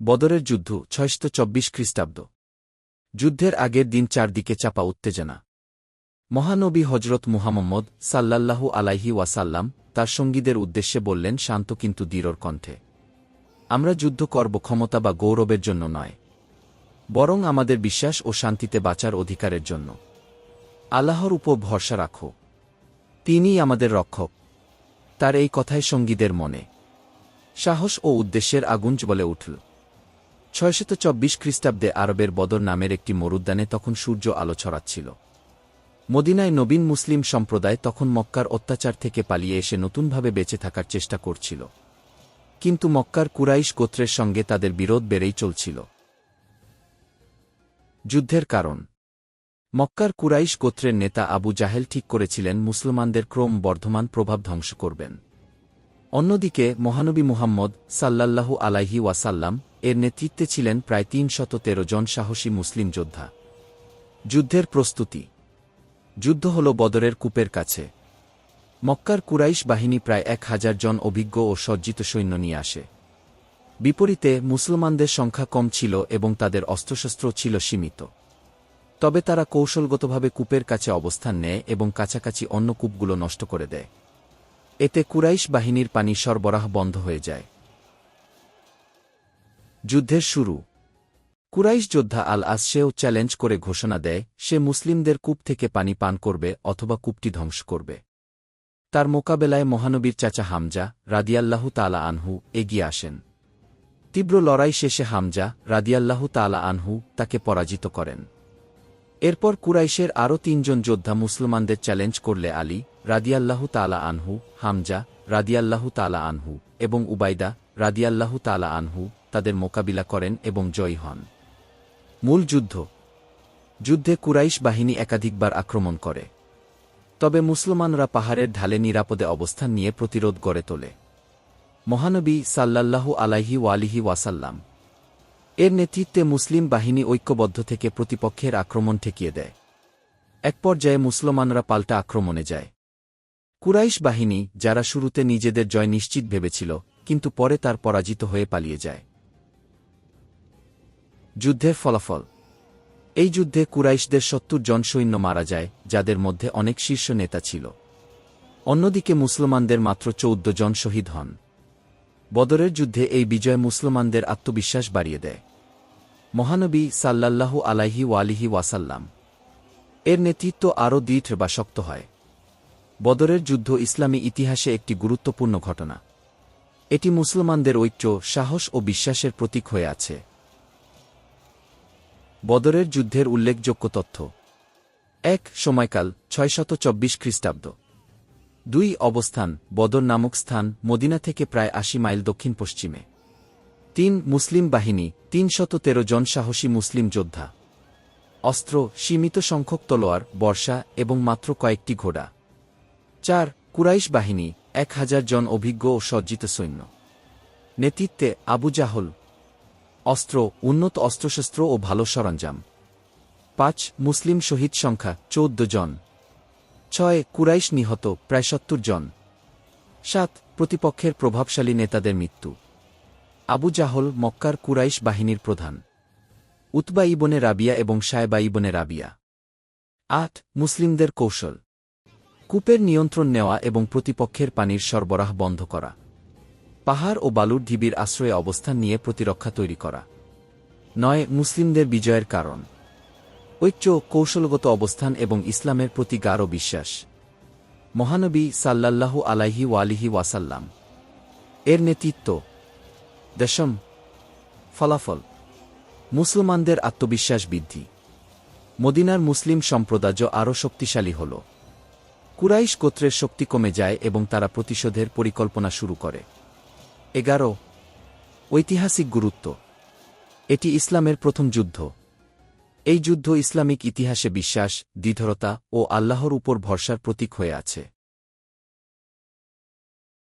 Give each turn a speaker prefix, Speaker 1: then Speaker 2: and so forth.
Speaker 1: বদরের যুদ্ধ ছয়শত চব্বিশ খ্রিস্টাব্দ। যুদ্ধের আগের দিন চারদিকে চাপা উত্তেজনা। মহানবী হজরত মুহাম্মদ সাল্লাল্লাহু আলাইহি ওয়াসাল্লাম তার সঙ্গীদের উদ্দেশ্যে বললেন, শান্ত কিন্তু দৃঢ়র কণ্ঠে। আমরা যুদ্ধ করব ক্ষমতা বা গৌরবের জন্য নয়, বরং আমাদের বিশ্বাস ও শান্তিতে বাঁচার অধিকারের জন্য। আল্লাহর উপর ভরসা রাখো। তিনিই আমাদের রক্ষক। তার এই কথায় সঙ্গীদের মনে। সাহস ও উদ্দেশ্যের আগুন বলে উঠল। ছয়শত চব্বিশ খ্রিস্টাব্দে আরবের বদর নামের একটি মরুদ্যানে তখন সূর্য আলো ছড়াচ্ছিল। মদিনায় নবীন মুসলিম সম্প্রদায় তখন মক্কার অত্যাচার থেকে পালিয়ে এসে নতুনভাবে বেঁচে থাকার চেষ্টা করছিল। কিন্তু মক্কার কুরাইশ গোত্রের সঙ্গে তাদের বিরোধ বেড়েই চলছিল। যুদ্ধের কারণ। মক্কার কুরাইশ গোত্রের নেতা আবু জাহেল ঠিক করেছিলেন, মুসলমানদের ক্রম বর্ধমান প্রভাব ধ্বংস করবেন। অন্যদিকে মহানবী মুহাম্মদ সাল্লাল্লাহু আলাইহি ওয়াসাল্লাম এর নেতৃত্বে ছিলেন প্রায় তিন শত তেরো জন সাহসী মুসলিম যোদ্ধা। যুদ্ধের প্রস্তুতি। যুদ্ধ হল বদরের কূপের কাছে। মক্কার কুরাইশ বাহিনী প্রায় এক হাজার জন অভিজ্ঞ ও সজ্জিত সৈন্য নিয়ে আসে। বিপরীতে মুসলমানদের সংখ্যা কম ছিল এবং তাদের অস্ত্রশস্ত্র ছিল সীমিত। তবে তারা কৌশলগতভাবে কূপের কাছে অবস্থান নেয় এবং কাছাকাছি অন্য কূপগুলো নষ্ট করে দেয়। এতে কুরাইশ বাহিনীর পানি সরবরাহ বন্ধ হয়ে যায়। যুদ্ধের শুরু। কুরাইশ যোদ্ধা আল আস সেও চ্যালেঞ্জ করে ঘোষণা দেয়, সে মুসলিমদের কূপ থেকে পানি পান করবে অথবা কূপটি ধ্বংস করবে। তার মোকাবেলায় মহানবীর চাচা হামজা রাদিয়াল্লাহু তালা আনহু এগিয়ে আসেন। তীব্র লড়াই শেষে হামজা রাদিয়াল্লাহু তালা আনহু তাকে পরাজিত করেন। এরপর কুরাইশের আরও তিনজন যোদ্ধা মুসলমানদের চ্যালেঞ্জ করলে আলী, রাদিয়াল্লাহু তালা আনহু, হামজা, রাদিয়াল্লাহু তালা আনহু এবং উবাইদা, রাদিয়াল্লাহু তালা আনহু তাদের মোকাবিলা করেন এবং জয়ী হন। মূল যুদ্ধ। যুদ্ধে কুরাইশ বাহিনী একাধিকবার আক্রমণ করে। তবে মুসলমানরা পাহাড়ের ঢালে নিরাপদে অবস্থান নিয়ে প্রতিরোধ গড়ে তোলে। মহানবী সাল্লাল্লাহু আলাইহি ওয়ালিহি ওয়াসাল্লাম এর নেতৃত্বে মুসলিম বাহিনী ঐক্যবদ্ধ থেকে প্রতিপক্ষের আক্রমণ ঠেকিয়ে দেয়। এক পর্যায়ে মুসলমানরা পাল্টা আক্রমণে যায়। কুরাইশ বাহিনী, যারা শুরুতে নিজেদের জয় নিশ্চিত ভেবেছিল, কিন্তু পরে তার পরাজিত হয়ে পালিয়ে যায়। যুদ্ধের ফলাফল। এই যুদ্ধে কুরাইশদের সত্তর জন সৈন্য মারা যায়, যাদের মধ্যে অনেক শীর্ষ নেতা ছিল। অন্যদিকে মুসলমানদের মাত্র চৌদ্দ জন শহীদ হন। বদরের যুদ্ধে এই বিজয় মুসলমানদের আত্মবিশ্বাস বাড়িয়ে দেয়। মহানবী সাল্লাল্লাহু আলাইহি ওয়ালিহি ওয়াসাল্লাম। এর নেতৃত্ব আরও দৃঢ় বা শক্ত হয়। বদরের যুদ্ধ ইসলামী ইতিহাসে একটি গুরুত্বপূর্ণ ঘটনা। এটি মুসলমানদের ঐক্য, সাহস ও বিশ্বাসের প্রতীক হয়ে আছে। বদরের যুদ্ধের উল্লেখযোগ্য তথ্য। এক সময়কাল, ছয়শত চব্বিশ খ্রিস্টাব্দ। দুই অবস্থান, বদর নামক স্থান, মদিনা থেকে প্রায় আশি মাইল দক্ষিণ পশ্চিমে তিন মুসলিম বাহিনী, তিনশত তেরো জন সাহসী মুসলিম যোদ্ধা। অস্ত্র, সীমিত সংখ্যক তলোয়ার, বর্ষা এবং মাত্র কয়েকটি ঘোড়া। চার, কুরাইশ বাহিনী, এক হাজার জন অভিজ্ঞ ও সজ্জিত সৈন্য। নেতৃত্বে আবু জাহল। অস্ত্র, উন্নত অস্ত্রশস্ত্র ও ভালো সরঞ্জাম। পাঁচ, মুসলিম শহীদ সংখ্যা, চৌদ্দ জন। ছয় কুরাইশ নিহত, প্রায় সত্তর জন। সাত প্রতিপক্ষের প্রভাবশালী নেতাদের মৃত্যু। আবু জাহল, মক্কার কুরাইশ বাহিনীর প্রধান। উতবা ইবনে রাবিয়া এবং সায়বা ইবনে রাবিয়া। আট মুসলিমদের কৌশল। কূপের নিয়ন্ত্রণ নেওয়া এবং প্রতিপক্ষের পানির সরবরাহ বন্ধ করা। পাহাড় ও বালুর ঢিবির আশ্রয়ে অবস্থান নিয়ে প্রতিরক্ষা তৈরি করা। নয় মুসলিমদের বিজয়ের কারণ। ঐক্য কৌশলগত অবস্থান এবং ইসলামের প্রতি গাঢ় বিশ্বাস। মহানবী সাল্লাল্লাহু আলাইহি ওয়ালিহি ওয়াসাল্লাম। এর নেতৃত্ব, দশম, ফলাফল, মুসলমানদের আত্মবিশ্বাস বৃদ্ধি। মদিনার মুসলিম সম্প্রদায় আরও শক্তিশালী হল। কুরাইশ গোত্রের শক্তি কমে যায় এবং তারা প্রতিশোধের পরিকল্পনা শুরু করে। এগারো, ঐতিহাসিক গুরুত্ব। এটি ইসলামের প্রথম যুদ্ধ। এই যুদ্ধ ইসলামিক ইতিহাসে বিশ্বাস দৃঢ়তা ও আল্লাহর উপর ভরসার প্রতীক হয়ে আছে।